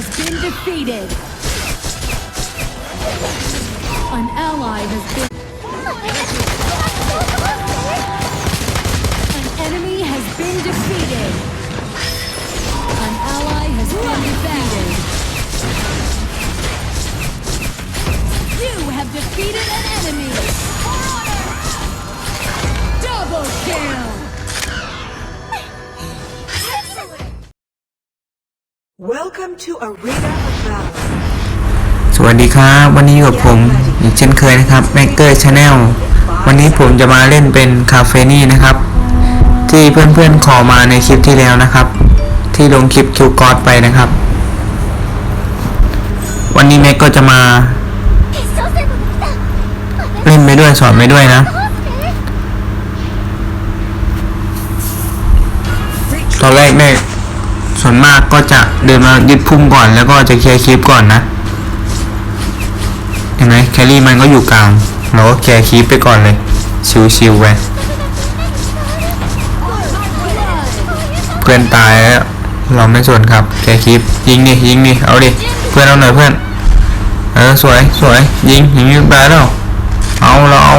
has been defeated. An ally has been. An enemy has been defeated. An ally has been defeated. You have defeated an enemy. Welcome to Arena of Valor. สวัสดีครับ วันนี้อยู่กับผมอย่างเช่นเคยนะครับ Maker Channel วันนี้ผมจะมาเล่นเป็นคาเฟนี่นะครับ ที่เพื่อนๆขอมาในคลิปที่แล้วนะครับ ที่ลงคลิปคิวกอดไปนะครับ วันนี้แม็กก็จะมา เล่นไปด้วยสอนไปด้วยนะตอนแรกแม่ ส่วนมากก็จะเดินมายึดพุ่มก่อนแล้วก็จะเคลียร์คลิปก่อนนะเห็นไหมแครี่มันก็อยู่กลางเราก็แคร์คีปไปก่อนเลย ชิวๆไปเพื่อนตายแล้วเราไม่สนครับแคร์คีปยิงดิยิงดิเอาดิเพื่อนเอาหน่อยเพื่อนเออสวยสวยยิงยิงยิงตายแล้วเอาเราเอา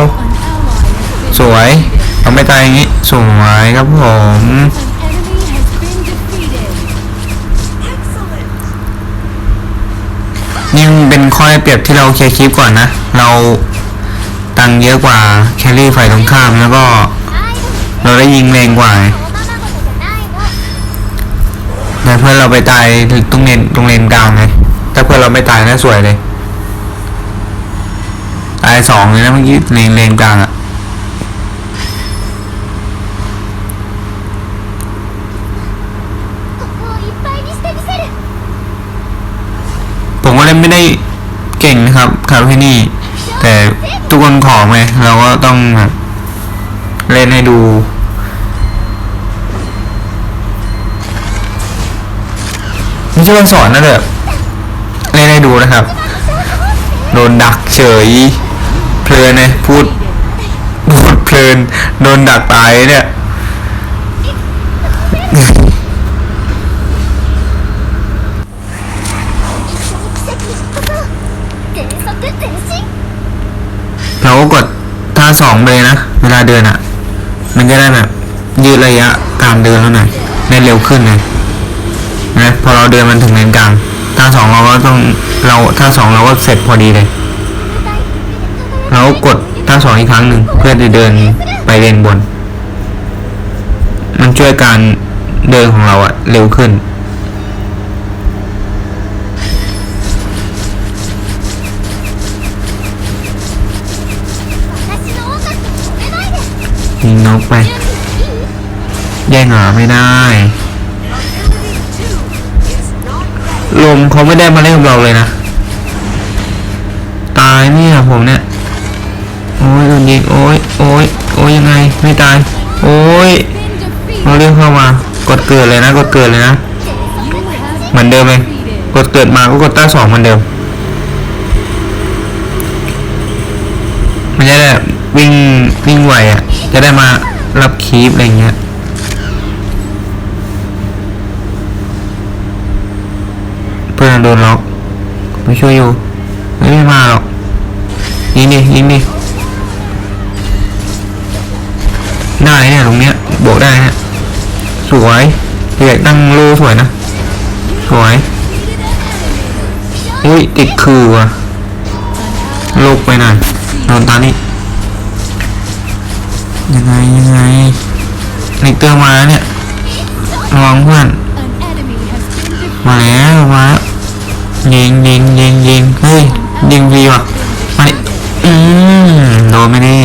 สวยเราไม่ตายอย่างนี้สวยครับผม นี่มันเป็นข้อเปรียบที่เราเคลียร์คลิปก่อนนะ เราตังเยอะกว่าแคลรี่ฝ่ายตรงข้ามแล้วก็ เราได้ยิงแรงกว่าแต่เพื่อนเราไปตายตรงเลนตรงเลนกลางไงถ้าเพื่อนเราไม่ตายน่าสวยเลย ตายสองเลยนะเมื่อกี้เลนเลนกลางอะผมก็เล่น ไม่ได้เก่งนะครับคาร์ที่นี่ แต่ทุกคนขอไงเราก็ต้องเล่นให้ดูไม่ใช่ว่าสอนนะแบบเล่นให้ดูนะครับ โดนดักเฉย เพลินเลยพูดพูดเพลิน โดนดักตายเนี่ย เราก็กดท่าสองเลยนะ เวลาเดินอะ่ะ มันจะได้แบบยืดระยะการเดินแล้วหน่อยได้เร็วขึ้นเลยนะพอเราเดินมันถึงเลนกลางท่าสองเราก็ต้องเราท่าสองเราก็เสร็จพอดีเลย เราก็กดท่าสองอีกครั้งหนึ่งเพื่อจะเดินไปเลนบน มันช่วยการเดินของเราอะเร็วขึ้น ยิงนกไป แย่งหาไม่ได้ ลมเขาไม่ได้มาเล่นกับเราเลยนะ ตายเนี่ยผมเนี่ย โอ้ยโดนยิงโอ้ยโอ้ยโอ้ยยังไง ไม่ตาย โอ้ยเราเรียกเข้ามากดเกิดเลยนะ กดเกิดเลยนะ เหมือนเดิมเลยกดเกิดมาก็กดต้าสองเหมือนเดิมมันจะได้แบบวิ่งวิ่งไวอะ จะได้มารับคีปอะไรเงี้ยเพื่อนโดนล็อกไม่ช่วยอยู่ไม่ไม่มาหรอกยิงดิยิงดิได้เนี่ยตรงเนี้ยบวกได้ฮะสวยเด็กตั้งโลสวยนะ สวยอุ้ยติดคือว่ะโลกไปหน่อยโดนตานี่ ยังไงยังไงนิกเตอร์มาเนี่ยระวังเพื่อนมาแล้วมาแล้วยิงยิงยิงยิงเฮ้ยยิงดีว่ะมาดิอืมโดนไม่ได้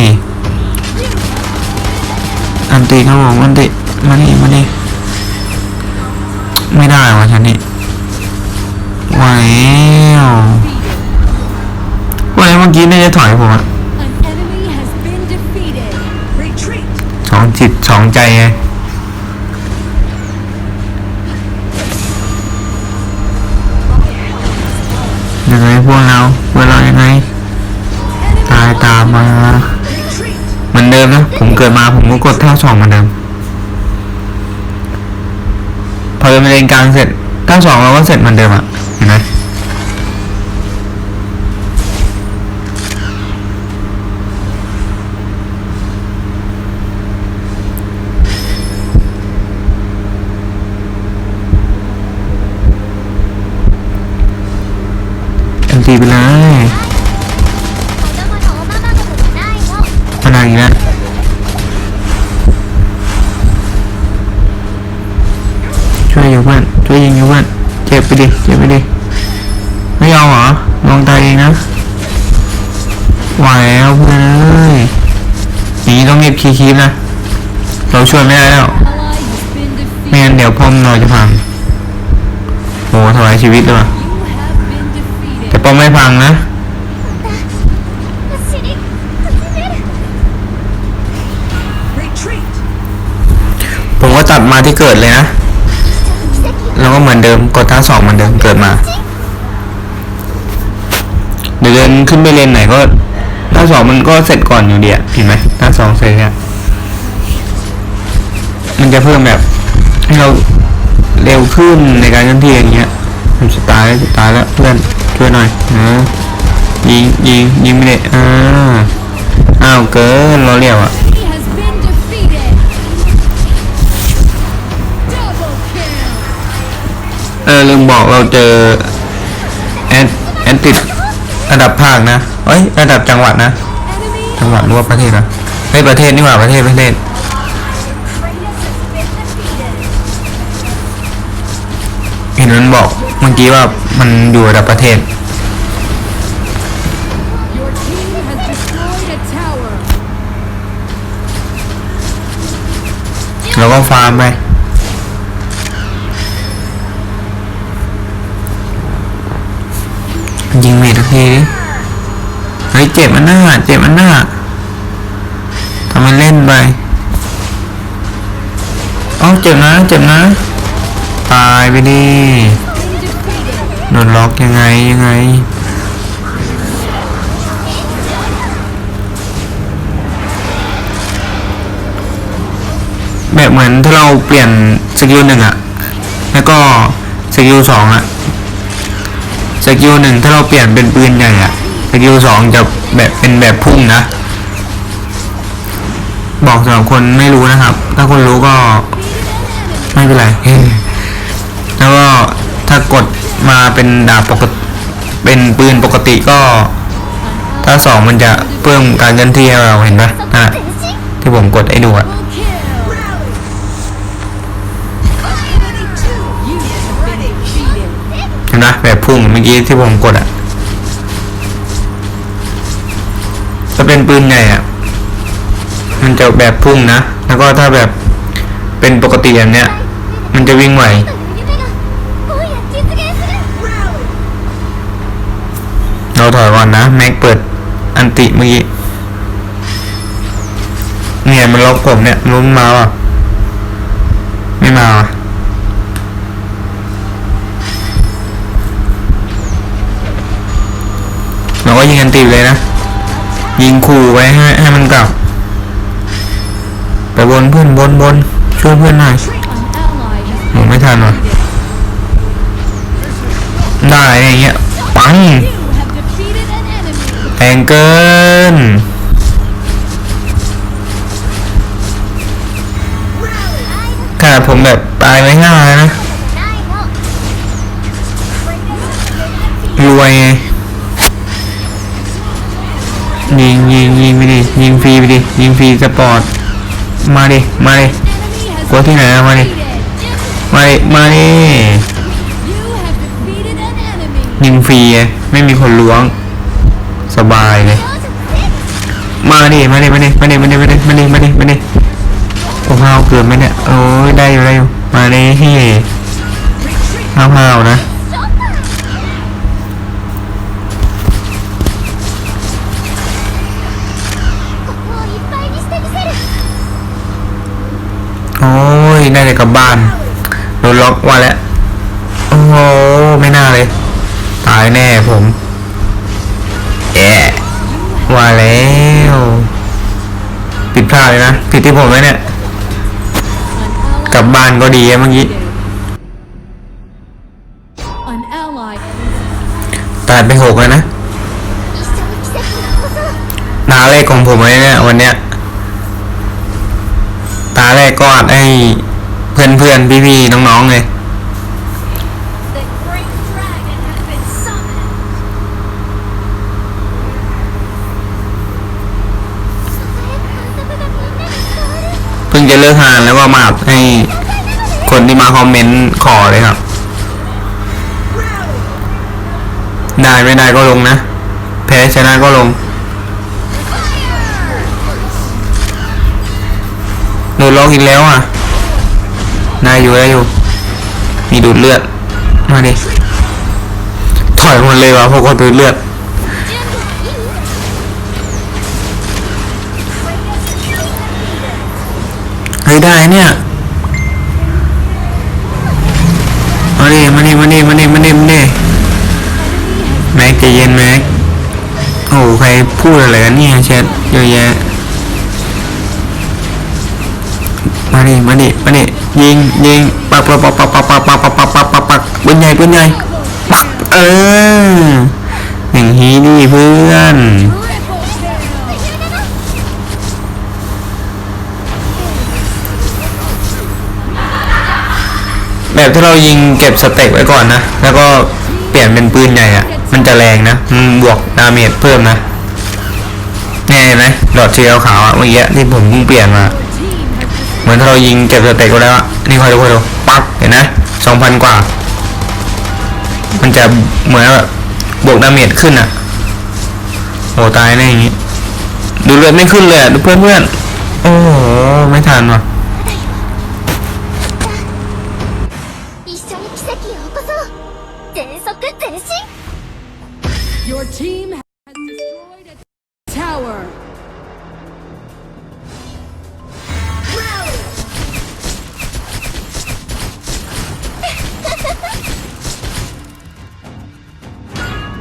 อันตีครับผมอันตีมานี่มานี่ไม่ได้ว่ะฉันนี่วแล้ววันนี้เมื่อกี้น่าจะถอยผมอะ สองจิตสองใจไงยังไงพวกเราเวลายังไง ตายตามมาเหมือนเดิมนะ ผมเกิดมาผมก็กดท่าสองเหมือนเดิม พอเป็นเลนกลางเสร็จท่าสองเราก็เสร็จเหมือนเดิมอะเห็นไหม ช่วยอยู่เพื่อนช่วยยิงอยู่เพื่อนเจ็บไปดิเจ็บไปดิไม่ยอมเหรอลงตายเองนะไหวแล้วเพื่อนเอ้ยนี้ต้องเงียบคีคีนะเราช่วยไม่ได้แล้วไม่งั้นเดี๋ยวพ่อมเราจะพังโหถวายชีวิตเลยวะแต่ป้อมไม่พังนะผมก็ตัดมาที่เกิดเลยนะ แล้วก็เหมือนเดิมกดท่าสองเหมือนเดิมเกิดมา เดี๋ยวเดินขึ้นไปเลนไหนก็ท่าสองมันก็เสร็จก่อนอยู่ดีอะเห็นไหมท่าสองเสร็จเนี่ยมันจะเพิ่มแบบให้เราเร็วขึ้นในการเคลื่อนที่อย่างเงี้ยผมจะตายจะตายแล้วเพื่อนช่วยหน่อยนะยิงยิงยิงไม่ได้อ่าอ้าวเกินเราเรียวอะ เออลืมบอกเราเจอแอนแอนติดระดับภาคนะเอ้ยระดับจังหวัดนะ จังหวัดหรือว่าประเทศนะเฮ้ยประเทศนี่หว่าประเทศประเทศเห็นมันบอกเมื่อกี้ว่ามันอยู่ระดับประเทศเราก็ฟาร์มไป ยิงเมททีดิเฮ้ยเจ็บมันหน้าเจ็บมันหน้าทำมันเล่นไปอ้าเจ็บนะเจ็บนะตายไปดิโดนล็อกยังไงยังไงแบบเหมือนถ้าเราเปลี่ยนสกิลหนึ่งอะแล้วก็สกิลสองอะ สกิลหนึ่งถ้าเราเปลี่ยนเป็นปืนใหญ่อะสกิลสองจะแบบเป็นแบบพุ่งนะ บอกสำหรับคนไม่รู้นะครับ ถ้าคนรู้ก็ไม่เป็นไรแล้วก็ถ้ากดมาเป็นดาบปกติเป็นปืนปกติก็ ถ้าสองมันจะเพิ่มการเคลื่อนที่ให้เราเห็นปะนั่ะที่ผมกดให้ดูอะ นะแบบพุ่งเมื่อกี้ที่ผมกดอะ่ะถ้าเป็นปืนใหญ่อะ่ะ มันจะแบบพุ่งนะ แล้วก็ถ้าแบบเป็นปกติแบบเนี้ย มันจะวิ่งไหวเราถอยก่อนนะ แม็กเปิดอันติเมื่อกี้ เนี่ยมันล็อกผมเนี่ยลุ้นมาว่ะ ไม่มาว่ะ มีอันติดเลยนะ ยิงขู่ไว้ให้ให้มันกลับ ไปบนเพื่อนบนบนช่วยเพื่อนหน่อยผมไม่ทันว่ะได้อย่าเงี้ยปังแองเกิลขนาดผมแบบตายไม่ง่ายนะ รวยไง ยิงยิงยิงไปดิยิงฟรีไปดิยิงฟรีสปอร์ตมาดิมาดิกลัวที่ไหนมาดิมาดิมาดิยิงฟรีไม่มีคนล้วงสบายเลยมาดิมาดิมาดิมาดิมาดิมาดิมาดิมาดิมาดิโอ้ห้าวเกินไหมเนี่ยโอ้ยได้อยู่ได้อยู่มาดิห้ห้าวๆนะ ที่ผมไว้เนี่ยกลับบ้านก็ดีเมื่อกี้ตายไปหกแล้วนะตาแรกของผมไว้เนี่ยวันเนี้ยตาแรกก็อัดให้เพื่อนเพื่อนพี่พี่น้องๆเลย จะเลิกงานแล้วก็มาอัดให้คนที่มาคอมเมนต์ขอเลยครับ ได้ไม่ได้ก็ลงนะ แพ้ชนะก็ลงโดนล็อกอีกแล้วอะได้อยู่ได้อยู่ มีดูดเลือด มาดิ ถอยหมดเลยวะพวกคนดูดเลือด เฮ้ได้เนี่ยมาดิมาดิมาดิมาดิมาดิมาดิแม็กใจเย็นแม็กโอ้ใครพูดอะไรกันเนี่ยแชทเยอะแยะมาดิมาดิมาดิยิงยิงปักปักปักปักปักปักปักปักปักปักปักปักปืนใหญ่ปืนใหญ่ปักเอออย่างนี้นี่เพื่อน แบบถ้าเรายิงเก็บสเต็กไว้ก่อนนะ แล้วก็เปลี่ยนเป็นปืนใหญ่อะมันจะแรงนะมันบวกดาเมจเพิ่มนะเนี่ยเห็นไหมดอดเชียวขาวอะเมื่อกี้ที่ผมเพิ่งเปลี่ยนมา เหมือนถ้าเรายิงเก็บสเต็กไว้แล้วอะนี่คอยดูคอยดูปั๊บเห็นนะสองพันกว่า มันจะเหมือนแบบบวกดาเมจขึ้นอะโอ้ตายแน่อย่างงี้ ดูเลือดไม่ขึ้นเลยอะดูเพื่อนเพื่อนโอ้โหไม่ทันว่ะ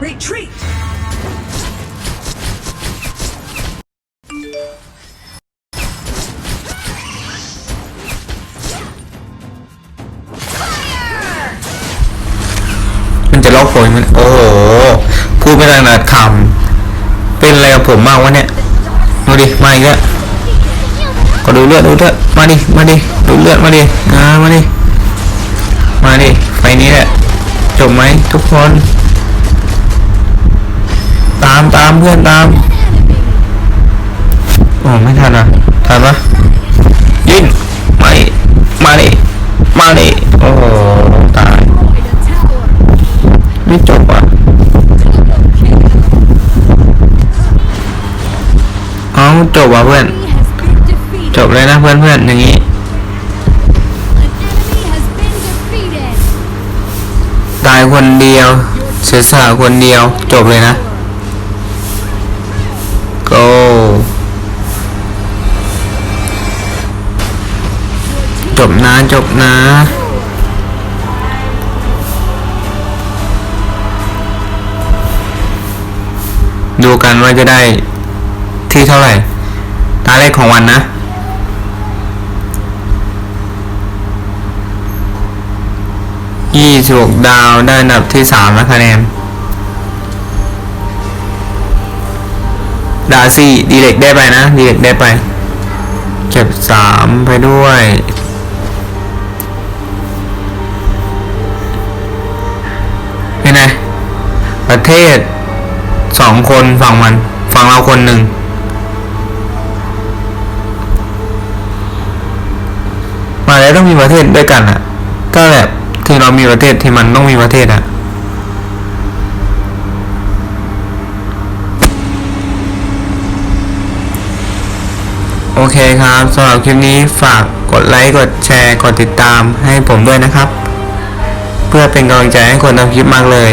Retreat! มันจะล็อกผมมันโอ้โห พูดไม่ได้นะคำเป็นอะไรกับผมมากวะเนี่ยดูดิ มาอีกแล้วก็ดูเลือดดูเลือดมาดิ มาดิ ดูเลือดมาดิอ่ามาดิ มาดิ ไฟนี้แหละ จบไหมทุกคน ตามตามเพื่อนตามโอ้ไม่ทันอะทันปะยิงไม่มาดิมาดิโอ้ตายไม่จบอะเอาจบอะเพื่อน จบเลยนะเพื่อนเพื่อนๆอย่างนี้ตายคนเดียวเสียสละคนเดียวจบเลยนะ บนะจบนะดูกันว่าจะได้ที่เท่าไหร่ ตาเลขของวันนะ ยี่สิบหกดาวได้อันดับที่สามนะคะแนน ดาซี่ดีเล็กได้ไปนะ ดีเล็กได้ไป เก็บสามไปด้วย ประเทศสองคนฝั่งมันฝั่งเราคนหนึ่งมาแล้วต้องมีประเทศด้วยกันอะถ้าแบบที่เรามีประเทศที่มันต้องมีประเทศอะโอเคครับสำหรับคลิปนี้ฝากกดไลค์ กดแชร์ กดติดตามให้ผมด้วยนะครับ เพื่อเป็นกำลังใจให้คนทำคลิปมากเลย